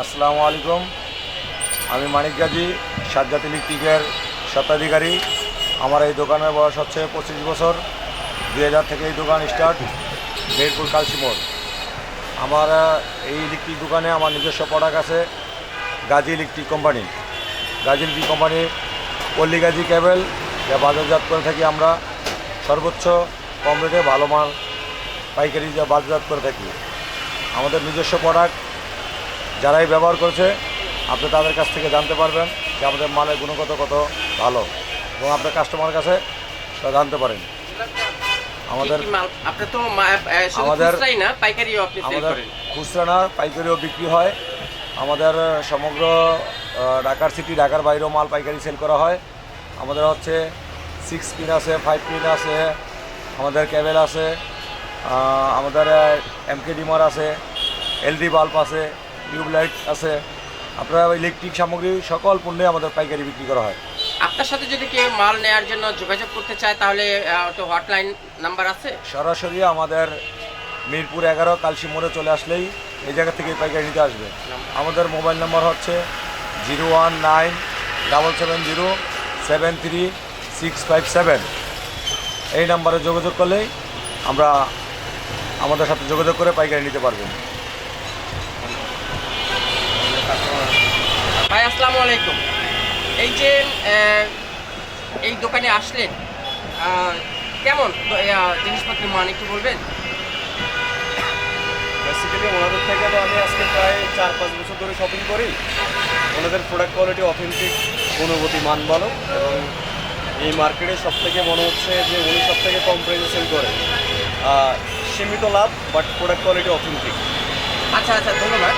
আসসালামু আলাইকুম। আমি মানিক গাজী, সাজ্জাদ ইলেকট্রিকের স্বত্বাধিকারী। আমার এই দোকানের বয়স হচ্ছে পঁচিশ বছর। দুই হাজার থেকে এই দোকান স্টার্ট মেহেরপুর কালসিমোড় আমার এই ইলেকট্রিক দোকানে আমার নিজস্ব প্রোডাক্ট আছে, Ghazi electric company. Ghazi electric কোম্পানির পল্লী গাজী কেবল, যা বাজারজাত করে থাকি আমরা। সর্বোচ্চ কম রেটে ভালো মাল, পাইকারি যা বাজারজাত করে থাকি। আমাদের নিজস্ব প্রোডাক্ট যারাই ব্যবহার করছে আপনি তাদের কাছ থেকে জানতে পারবেন যে আমাদের মালের গুণগত কত ভালো এবং আপনার কাস্টমারের কাছে তা জানতে পারেন। আমাদের আপনি তো আমাদের- না পাইকারিও আপনি আমাদের খুচরা না পাইকারিও বিক্রি হয়। আমাদের সমগ্র ঢাকার সিটি ঢাকার বাইরেও মাল পাইকারি সেল করা হয়। আমাদের হচ্ছে সিক্স পিন আছে ফাইভ পিন আছে আমাদের ক্যাবেল আছে আমাদের এমকে ডিমার আছে এলডি বাল্ব আছে টিউবলাইট আছে আপনারা ইলেকট্রিক সামগ্রী সকল পণ্যে আমাদের পাইকারি বিক্রি করা হয়। আপনার সাথে যদি কেউ মাল নেওয়ার জন্য যোগাযোগ করতে চায় তাহলে তো হটলাইন নাম্বার আছে? সরাসরি আমাদের মিরপুর এগারো কালসি মোড়ে চলে আসলেই এই জায়গা থেকে পাইকারি নিতে আসবে। আমাদের মোবাইল নাম্বার হচ্ছে zero one nine double seven zero seven three six five seven. এই নাম্বারে যোগাযোগ করলেই আমরা আমাদের সাথে যোগাযোগ করে পাইকারি নিতে পারবেন। আসসালামু আলাইকুম। এই যে এই দোকানে আসলেন কেমন জিনিসপত্রের মান একটু বলবেন? বেসিক্যালি ওনাদের থেকে তো আমি আজকে প্রায় চার পাঁচ বছর ধরে শপিং করি। ওনাদের প্রোডাক্ট কোয়ালিটি অথেন্টিক গুণগতি মান ভালো এবং এই মার্কেটে সব থেকে মনে হচ্ছে যে উনি সব থেকে কম প্রাইসে সেল করে। সীমিত লাভ বাট প্রোডাক্ট কোয়ালিটি অথেন্টিক আচ্ছা আচ্ছা ধন্যবাদ।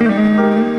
Música